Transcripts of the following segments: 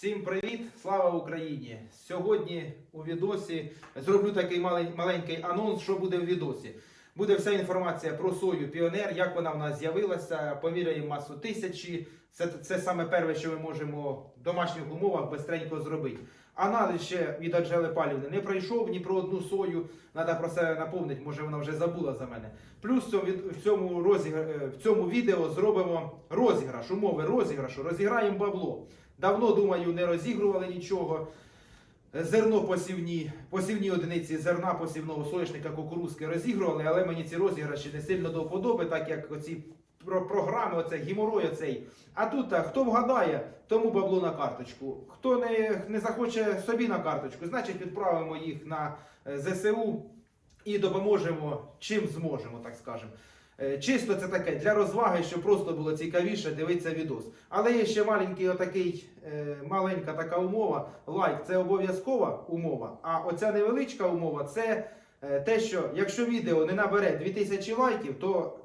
Всім привіт! Слава Україні! Сьогодні у відосі зроблю такий маленький анонс, що буде в відосі. Буде вся інформація про сою Піонер, як вона в нас з'явилася, поміряємо масу тисячі. Це, це саме перше, що ми можемо в домашніх умовах бистренько зробити. Аналіз ще від Анжели Палівни не пройшов ні про одну сою. Треба про це напомнити, може вона вже забула за мене. Плюс в цьому, розігра... е, в цьому відео зробимо розіграш, умови розіграшу, розіграємо бабло. Давно, думаю, не розігрували нічого. Зерно посівні, посівні одиниці зерна посівного соняшника кукурузки розігрували, але мені ці розіграші не сильно до вподоби, так як оці про- програми, оце гіморой оцей. А тут хто вгадає, тому бабло на карточку. Хто не, не захоче собі на карточку, значить відправимо їх на е, ЗСУ і допоможемо чим зможемо, так скажемо. Е, Чисто це таке для розваги, щоб просто було цікавіше дивитися відос. Але є ще маленький отакий, е, маленька така умова. Лайк це обов'язкова умова. А оця невеличка умова це е, те, що якщо відео не набере 2000 лайків, то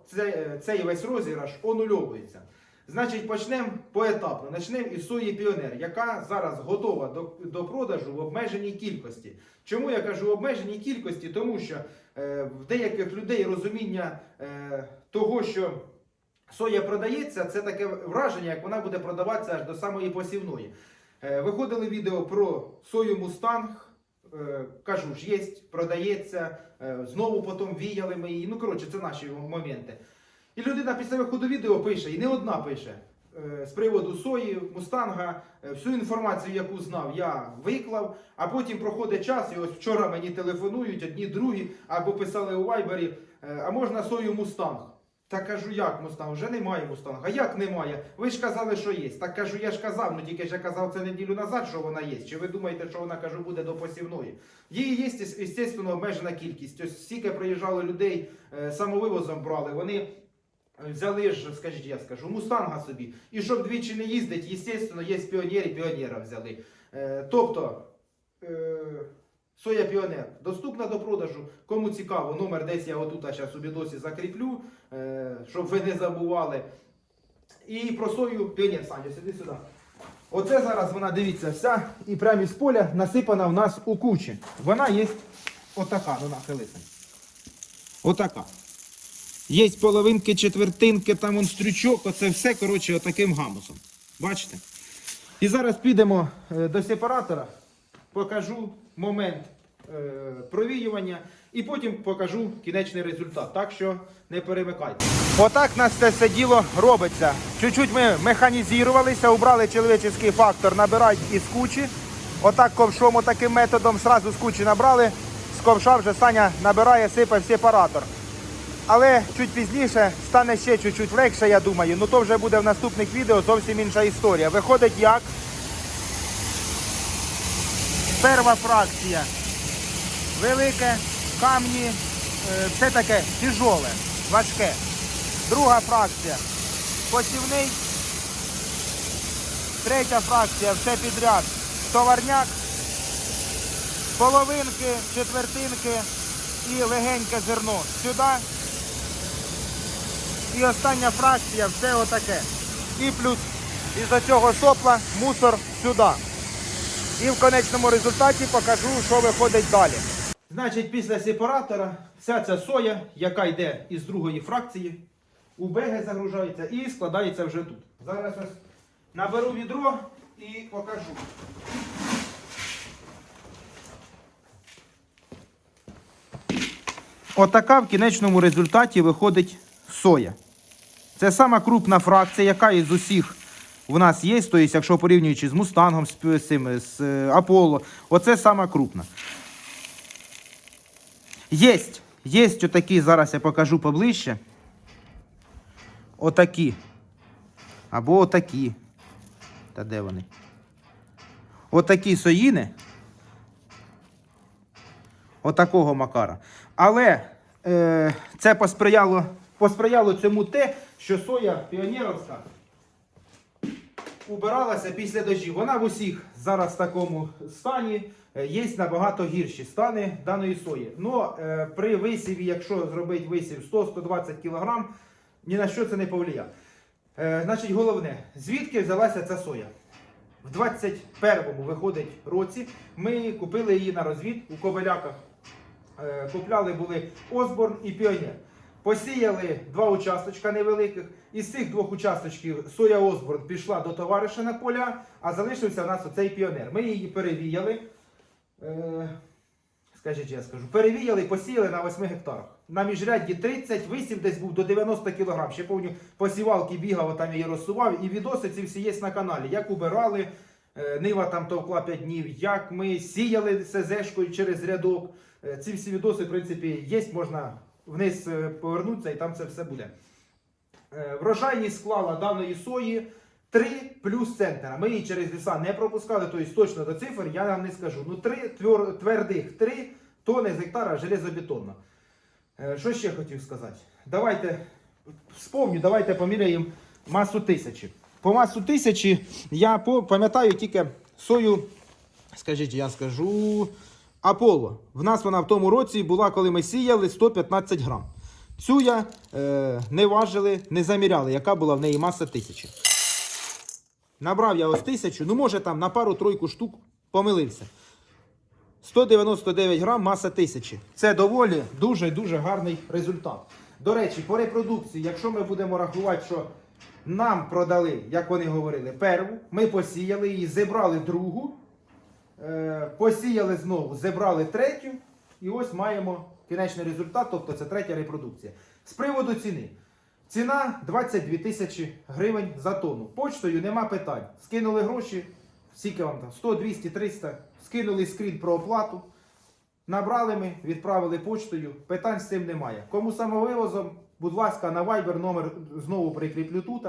цей весь розіграш онульовується. Значить, почнемо поетапно. Почнемо із сої Піонер, яка зараз готова до, до продажу в обмеженій кількості. Чому я кажу в обмеженій кількості? Тому що е, в деяких людей розуміння е, того, що соя продається, це таке враження, як вона буде продаватися аж до самої посівної. Е, виходили відео про сою Мустанг. Е, кажу ж, є, продається. Е, знову потім віяли ми її. Ну, коротше, це наші моменти. І людина після виходу відео пише, і не одна пише. е, З приводу сої, мустанга, е, всю інформацію, яку знав, я виклав, а потім проходить час, і ось вчора мені телефонують одні другі, або писали у вайбері, е, а можна сою мустанг? Та кажу, як мустанг? Вже немає мустанга. Як немає? Ви ж казали, що є. Так кажу, я ж казав, ну тільки ж я казав це неділю назад, що вона є. Чи ви думаєте, що вона кажу буде до посівної? Її є, звісно, обмежена кількість. Ось стільки приїжджало людей, самовивозом брали. Вони взяли ж, скажіть, я скажу, мустанга собі. І щоб двічі не їздить, звісно, є піонери, піонера взяли. Е, тобто. Е, Соя Піонер доступна до продажу. Кому цікаво, номер десь я отут зараз у бідосі закріплю, е, щоб ви не забували. І про сою Піонер, Саня, сиди сюди. Оце зараз вона, дивіться, вся і прямо із поля насипана в нас у кучі. Вона є отака, ну нахилися. Отака. Є половинки, четвертинки, там он стрючок, оце все, коротше, отаким гамусом. Бачите? І зараз підемо е, до сепаратора, покажу момент е, провіювання і потім покажу кінечний результат. Так що не перемикайте. Отак у нас це все діло робиться. Чуть-чуть ми механізувалися, убрали чоловічий фактор, набирають із кучі. Отак ковшом, таким методом, зразу з кучі набрали, з ковша вже Саня набирає, сипе в сепаратор. Але чуть пізніше стане ще чуть-чуть легше, я думаю. Ну то вже буде в наступних відео зовсім інша історія. Виходить як перша фракція. Велике, камні, е, все таке тяжоле, важке. Друга фракція посівний. Третя фракція все підряд. Товарняк, половинки, четвертинки і легеньке зерно сюди. І остання фракція все отаке. І плюс із цього сопла мусор сюди. І в конечному результаті покажу, що виходить далі. Значить, після сепаратора вся ця соя, яка йде із другої фракції, у беги загружається і складається вже тут. Зараз ось наберу відро і покажу. Отака в кінечному результаті виходить соя. Це сама крупна фракція, яка із усіх у нас є. Тобто, якщо порівнюючи з Мустангом, з, цим, з е, Аполло, оце сама крупна. Єсть, єсть отакі, зараз я покажу поближче. Отакі. Або отакі. Та де вони? Отакі соїни. Отакого макара. Але е, це посприяло, посприяло цьому те, що соя піонерівська убиралася після дощів. Вона в усіх зараз в такому стані. Е, Є набагато гірші стани даної сої. Но е, при висіві, якщо зробити висів 100-120 кг, ні на що це не повлияє. Е, значить, головне, звідки взялася ця соя? в 21-му виходить році. Ми купили її на розвід у Ковеляках. Е, Купляли були Осборн і Піонер. Посіяли два участочка невеликих. Із цих двох участочків соя Осборн пішла до товариша на поля, а залишився у нас оцей піонер. Ми її перевіяли. Е, скажіть, я скажу, перевіяли посіяли на 8 гектарах. На міжрядді 30, висів десь був до 90 кг. Ще повню посівалки бігав, там її розсував. І відоси ці всі є на каналі. Як убирали, е, нива там товкла 5 днів, як ми сіяли СЗшкою через рядок. Е, Ці всі відоси, в принципі, є, можна вниз е, повернутися і там це все буде. Е, Врожайність склала даної сої 3 плюс центнера. Ми її через ліса не пропускали, тобто точно до цифр я вам не скажу. Ну 3 твер- твердих 3 тони з гектара железобетонно. Е, Що ще хотів сказати? Давайте вспомню, давайте поміряємо масу тисячі. По масу тисячі я пам'ятаю тільки сою, скажіть, я скажу. Аполло. В нас вона в тому році була, коли ми сіяли 115 грам. Цю я е, не важили, не заміряли, яка була в неї маса тисячі. Набрав я ось тисячу, ну може там на пару-тройку штук помилився. 199 грам маса тисячі. Це доволі дуже-дуже гарний результат. До речі, по репродукції, якщо ми будемо рахувати, що нам продали, як вони говорили, перву, ми посіяли її, зібрали другу, посіяли знову, зібрали третю, і ось маємо кінечний результат, тобто це третя репродукція. З приводу ціни. Ціна 22 тисячі гривень за тонну. Почтою нема питань. Скинули гроші, скільки вам там, 100, 200, 300, скинули скрін про оплату. Набрали ми, відправили почтою. Питань з цим немає. Кому самовивозом, будь ласка, на Viber номер знову прикріплю тут.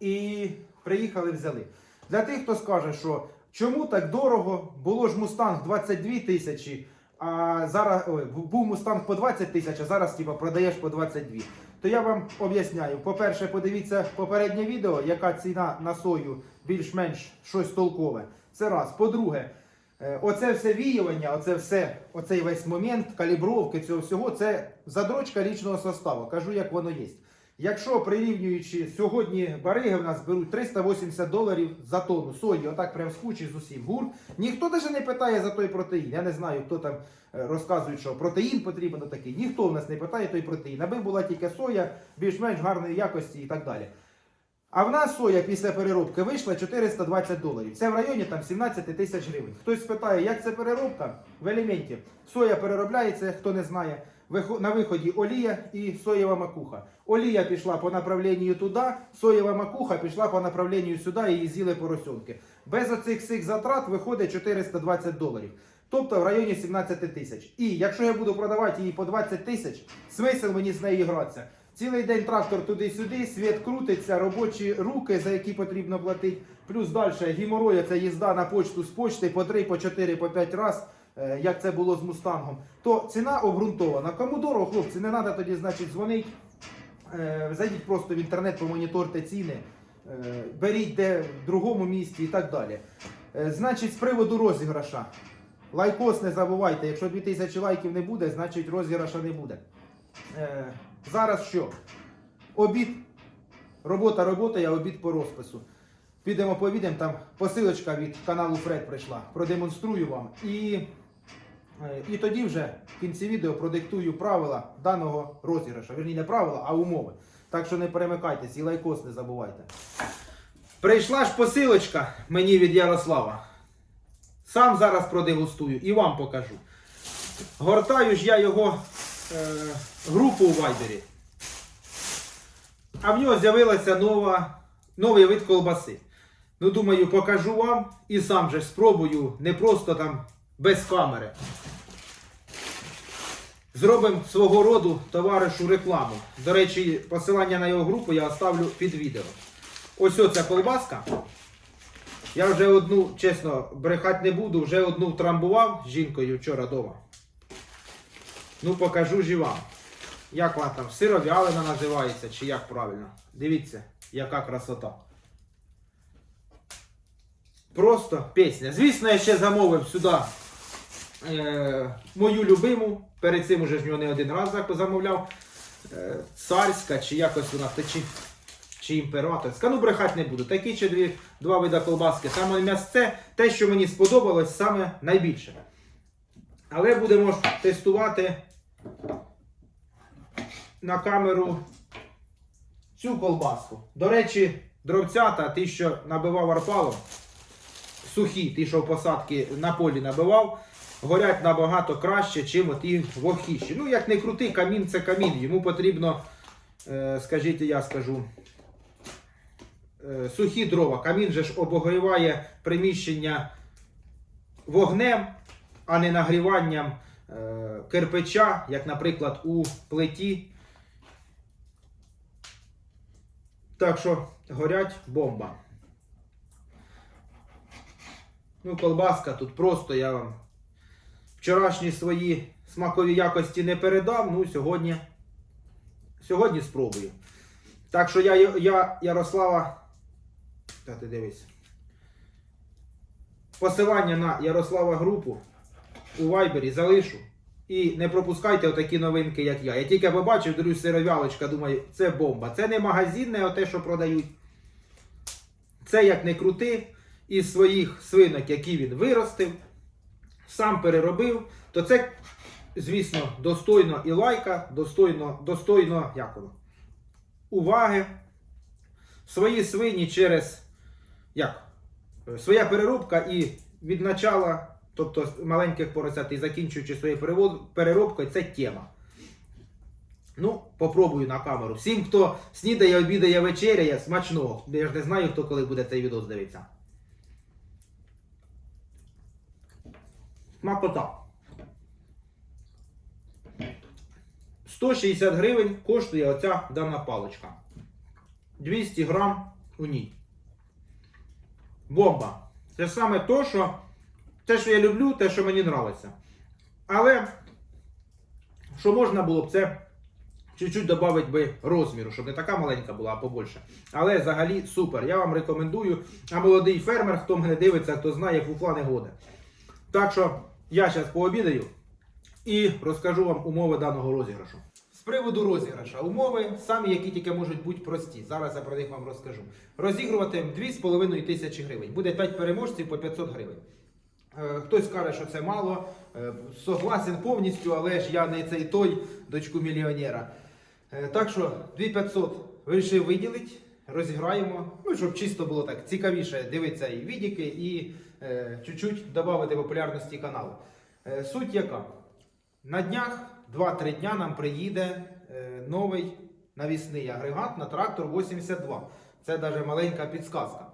І приїхали, взяли. Для тих, хто скаже, що чому так дорого, було ж Мустанг 22 тисячі, а зараз ой, був Мустанг по 20 тисяч, а зараз типа, продаєш по 22. То я вам об'ясняю. По-перше, подивіться попереднє відео, яка ціна на сою більш-менш щось толкове. Це раз. По-друге, е, оце все віювання, оце все, оцей весь момент калібровки цього всього, це задрочка річного составу. Кажу, як воно є. Якщо прирівнюючи сьогодні бариги в нас беруть 380 доларів за тонну сої, отак прям з кучі з усім гур. Ніхто навіть не питає за той протеїн. Я не знаю, хто там е, розказує, що протеїн потрібен такий. Ніхто в нас не питає той протеїн. Аби була тільки соя, більш-менш гарної якості і так далі. А в нас соя після переробки вийшла 420 доларів. Це в районі там 17 тисяч гривень. Хтось спитає, як це переробка? В елементі. Соя переробляється, хто не знає. На виході олія і соєва макуха. Олія пішла по направленню туди, соєва макуха пішла по направленню сюди і з'їли поросенки. Без оцих всіх затрат виходить 420 доларів. Тобто в районі 17 тисяч. І якщо я буду продавати її по 20 тисяч, смисл мені з неї гратися. Цілий день трактор туди-сюди, світ крутиться, робочі руки, за які потрібно платити. Плюс далі гіморой, це їзда на почту з почти по 3, по 4, по 5 раз, е, як це було з мустангом. То ціна обґрунтована. Кому дорого, хлопці, не треба тоді, значить, дзвонити. Е, Зайдіть просто в інтернет, помоніторте ціни, е, беріть де в другому місті і так далі. Е, Значить, з приводу розіграша. Лайкос не забувайте, якщо 2000 лайків не буде, значить розіграша не буде. Е, зараз що? Обід. Робота, робота, я обід по розпису. Підемо повідемо, там посилочка від каналу Фред прийшла. Продемонструю вам. І, е, і тоді вже в кінці відео продиктую правила даного розіграша. Вірні, не правила, а умови. Так що не перемикайтесь і лайкос не забувайте. Прийшла ж посилочка мені від Ярослава. Сам зараз продегустую і вам покажу. Гортаю ж я його е, групу у Вайбері. А в нього з'явилася нова, новий вид колбаси. Ну, думаю, покажу вам і сам же спробую, не просто там без камери. Зробимо свого роду товаришу рекламу. До речі, посилання на його групу я оставлю під відео. Ось оця колбаска. Я вже одну, чесно, брехати не буду, вже одну втрамбував з жінкою вчора вдома. Ну, покажу ж і вам. Як вона там, сировялина називається, чи як правильно. Дивіться, яка красота. Просто пісня. Звісно, я ще замовив сюди е, мою любиму. Перед цим уже ж нього не один раз замовляв. Е, царська, чи якось вона, чи, чи імператорська. Ну, брехати не буду. Такі ще дві, два вида колбаски. Саме м'ясце, те, що мені сподобалось саме найбільше. Але будемо тестувати на камеру цю колбаску. До речі, дровцята, ті, що набивав арпалом, сухі, ті, що в посадки на полі набивав, горять набагато краще, чим ті вовхіші. Ну, як не крути, камін це камін. Йому потрібно, е, скажіть, я скажу, е, сухі дрова. Камін же ж обогріває приміщення вогнем, а не нагріванням е, кирпича, як, наприклад, у плиті. Так що горять бомба. Ну, колбаска тут просто я вам вчорашні свої смакові якості не передав. Ну, сьогодні, сьогодні спробую. Так що я, я Ярослава. Та ти дивись. Посилання на Ярослава групу у Вайбері залишу. І не пропускайте отакі новинки, як я. Я тільки побачив, дивлюсь, сировялочка, думаю, це бомба. Це не магазинне, оте, що продають. Це як не крути, із своїх свинок, які він виростив, сам переробив, то це, звісно, достойно і лайка, достойно, достойно як воно, уваги. Свої свині через як? Своя переробка і від начала, тобто маленьких поросят і закінчуючи своєю переробкою, це тема. Ну, попробую на камеру. Всім, хто снідає, обідає, вечеряє, смачного. Я ж не знаю, хто коли буде цей відео дивитися. Смакота. 160 гривень коштує оця дана паличка. 200 грам у ній. Бомба. Це саме то, що те, що я люблю, те, що мені подобається. Але, що можна було б це чуть-чуть додати би розміру, щоб не така маленька була, а побольше. Але взагалі супер. Я вам рекомендую. А молодий фермер, хто мене дивиться, хто знає, фуфла не годе. Так що я зараз пообідаю і розкажу вам умови даного розіграшу. З приводу розіграша. Умови самі, які тільки можуть бути прості. Зараз я про них вам розкажу. Розігрувати 2,5 тисячі гривень. Буде 5 переможців по 500 гривень. Е, Хтось каже, що це мало. Е, Согласен повністю, але ж я не цей той, дочку мільйонера. Е, Так що 2500 вирішив виділити, розіграємо. Ну, щоб чисто було так цікавіше дивитися і відіки, і чуть-чуть додати популярності каналу. Е, суть яка? На днях, 2-3 дня нам приїде е, новий навісний агрегат на трактор 82. Це навіть маленька підсказка.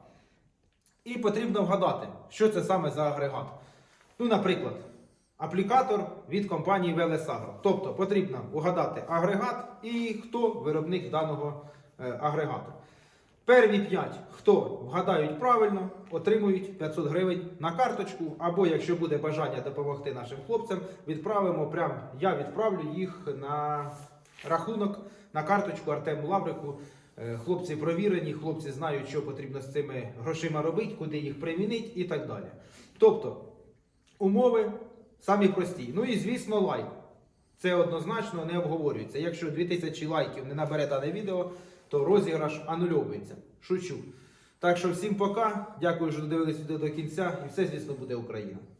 І потрібно вгадати, що це саме за агрегат. Ну, наприклад, аплікатор від компанії Велесагро. Тобто потрібно вгадати агрегат і хто виробник даного е, агрегату. Перві 5, хто вгадають правильно, отримують 500 гривень на карточку. Або, якщо буде бажання допомогти нашим хлопцям, відправимо прям я відправлю їх на рахунок на карточку Артему Лаврику. Е, Хлопці провірені, хлопці знають, що потрібно з цими грошима робити, куди їх примінити і так далі. Тобто, умови самі прості. Ну і звісно, лайк. Це однозначно не обговорюється. Якщо 2000 лайків не набере дане відео, то розіграш анульовується. Шучу. Так що всім пока. Дякую, що додивились відео до кінця. І все, звісно, буде Україна.